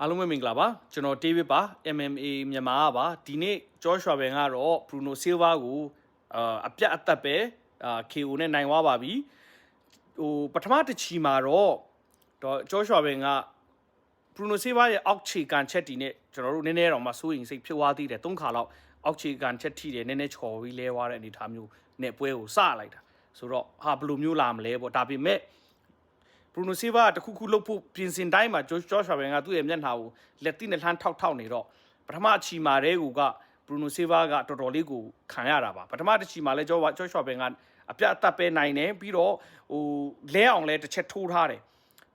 အားလုံးပဲမင်္ဂလာပါကျွန်တော် David ပါ MMA မြန်မာပါဒီနေ့ Joshua Ben ကတော့ Bruno Silva ကိုအာအပြတ်အသက်ပဲအာ KO နဲ့နိုင်သွားပါပြီဟိုပထမတစ်ချီမှာတော့တော့ Joshua Ben က Bruno Silva ရဲ့အောက်ခြေကန်ချက်တီနဲ့ကျွန်တော်တို့နည်းနည်းတော့မှစိုးရင်စိတ်ဖြစ်သွားသေးတယ်၃ခါလောက်အောက်ခြေကန်ချက်တီတယ်နည်းနည်းချော်ပြီးလဲသွားတဲ့အနေအထားမျိုးနဲ့ပွဲကိုစလိုက်တာဆိုတော့ဟာဘယ်လိုမျိုးလာမလဲပေါ့ဒါပေမဲ့ ဘရူနိုဆီဗာကတခုခုလှုပ်ဖို့ပြင်ဆင်တိုင်းမှာဂျော့ဂျော့ရှာဘန်ကသူ့ရဲ့မျက်နှာကိုလက်တိနဲ့လှမ်းထောက်ထောက်နေတော့ပထမအချီမာတဲ့ကူကဘရူနိုဆီဗာကတော်တော်လေးကိုခံရတာပါပထမတစ်ချီမာလဲဂျော့ဂျော့ရှာဘန်ကအပြတ်အသက်ပဲနိုင်တယ်ပြီးတော့ဟိုလဲအောင်လဲတစ်ချက်ထိုးထားတယ်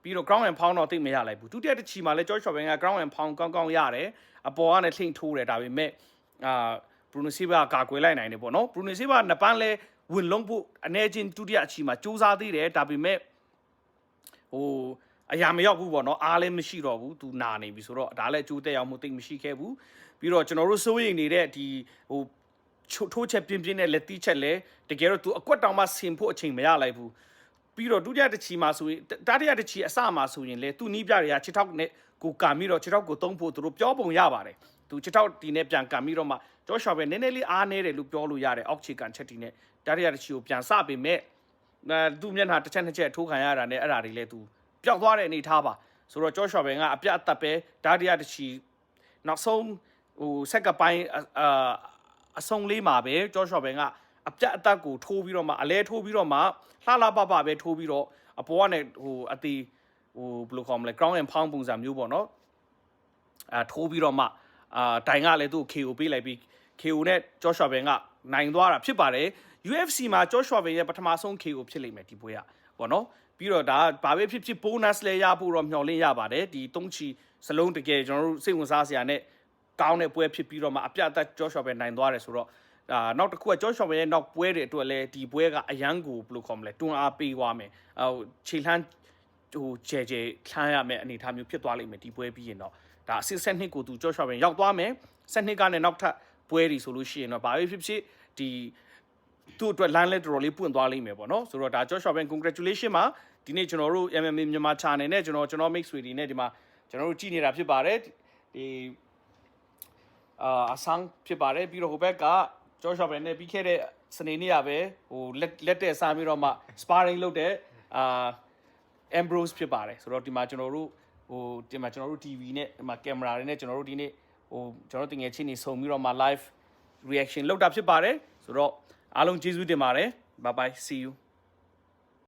ပြီးတော့ ground and pound တော့တိတ်မရလိုက်ဘူးဒုတိယတစ်ချီမှာလဲ George Chauvin က ground and pound ကောင်းကောင်းရတယ်အပေါ်ကနေထိန်ထိုးတယ်ဒါပေမဲ့အာ Bruno Silva ကကာကွယ်လိုက်နိုင်တယ်ပေါ့နော် Bruno Silva နှစ်ပန်းလဲဝင်လုံးဖို့အနေချင်းဒုတိယအချီမှာစူးစမ်းသေးတယ်ဒါပေမဲ့ ဟိုအရာမရောက်ဘူးပေါ့နော်အားလည်းမရှိတော့ဘူးသူနာနေပြီဆိုတော့ဒါလည်းအကျိုးတက်ရောက်မှုတိတ်မရှိခဲ့ဘူးပြီးတော့ကျွန်တော်တို့စိုးရိမ်နေတဲ့ဒီဟိုချိုးထိုးချက်ပြင်းပြင်းနဲ့လက်တီးချက်လဲတကယ်တော့သူအကွက်တောင်မှဆင်ဖို့အချိန်မရလိုက်ဘူးပြီးတော့ဒုတိယတစ်ချီမှာဆိုရင်တတိယတစ်ချီအစမှာဆိုရင်လေသူနီးပြတွေကခြေထောက်နဲ့ကိုကာပြီးတော့ခြေထောက်ကိုတုံးဖို့သူတို့ပြောပုံရပါတယ်သူခြေထောက်ဒီနဲ့ပြန်ကန်ပြီးတော့မှကြောရှော့ပဲနည်းနည်းလေးအားနေတယ်လို့ပြောလို့ရတယ်အောက်ခြေကန်ချက်ဒီနဲ့တတိယတစ်ချီကိုပြန်စပေမဲ့ အဲသူ့မျက်နှာတစ်ချက်နှစ်ချက်ထိုးခံရတာနဲ့အဲ့ဒါတွေလည်းသူပျောက်သွားတဲ့အနေထားပါဆိုတော့ကြောရှော့ဘန်ကအပြတ်အသက်ပဲဓာတရတချီနောက်ဆုံးဟိုဆက်ကပိုင်းအာအဆုံးလေးမှာပဲကြောရှော့ဘန်ကအပြတ်အသက်ကိုထိုးပြီးတော့မှအလဲထိုးပြီးတော့မှလှလှပပပဲထိုးပြီးတော့အပေါ်ကနေဟိုအတီဟိုဘယ်လိုခေါ်မလဲ ground and pound ပုံစံမျိုးပေါ့နော်အာထိုးပြီးတော့မှအာတိုင်ကလည်းသူ့ KO ပေးလိုက်ပြီး KO နဲ့ Joshua Ben ကနိုင်သွားတာဖြစ်ပါတယ် UFC မှာ Joshua Ben ရဲ့ပထမဆုံး KO ဖြစ်လိမ့်မယ်ဒီပွဲကပေါ့နော်ပြီးတော့ဒါဘာပဲဖြစ်ဖြစ် bonus လဲရဖို့တော့မျှော်လင့်ရပါတယ်ဒီသုံးချီစလုံးတကယ်ကျွန်တော်တို့စိတ်ဝင်စားစရာနဲ့ကောင်းတဲ့ပွဲဖြစ်ပြီးတော့မှအပြတ်အသတ် Joshua Ben နိုင်သွားတယ်ဆိုတော့အာနောက်တစ်ခုက Joshua Ben ရဲ့နောက်ပွဲတွေအတွက်လဲဒီပွဲကအရန်ကိုဘယ်လိုခေါ်မလဲတွန်းအားပေးသွားမယ်ဟိုခြေလှမ်းဟိုဂျဲဂျဲလှမ်းရမယ်အနေအထားမျိုးဖြစ်သွားလိမ့်မယ်ဒီပွဲပြီးရင်တော့ဒါအစစ်ဆက်နှစ်ကိုသူ Joshua Ben ရောက်သွားမယ်ဆက်နှစ်ကနေနောက်ထပ်ပွဲတွေဆိုလို့ရှိရင်တော့ဘာပဲဖြစ်ဖြစ်ဒီ သူ့အတွက် line လဲတော်တော်လေးပွင့်သွားလိမ့်မယ်ပေါ့နော်ဆိုတော့ဒါ Joshua Ben congratulation ပါဒီနေ့ကျွန်တော်တို့ MMA မြန်မာ channel နဲ့ကျွန်တော်ကျွန်တော် mix တွေဒီနဲ့ဒီမှာကျွန်တော်တို့ကြည့်နေတာဖြစ်ပါတယ်ဒီအာအဆောင်ဖြစ်ပါတယ်ပြီးတော့ဟိုဘက်က Joshua Ben နဲ့ပြီးခဲ့တဲ့စနေနေ့ကပဲဟိုလက်လက်တဲ့စားပြီးတော့မှ sparring လုပ်တဲ့အာ Ambrose ဖြစ်ပါတယ်ဆိုတော့ဒီမှာကျွန်တော်တို့ဟိုဒီမှာကျွန်တော်တို့ TV နဲ့ဒီမှာကင်မရာတွေနဲ့ကျွန်တော်တို့ဒီနေ့ဟိုကျွန်တော်တို့တငယ်ချင်းနေစုံပြီးတော့မှ live reaction လုပ်တာဖြစ်ပါတယ်ဆိုတော့ အားလုံးကျေးဇူးတင်ပါတယ် bye bye see you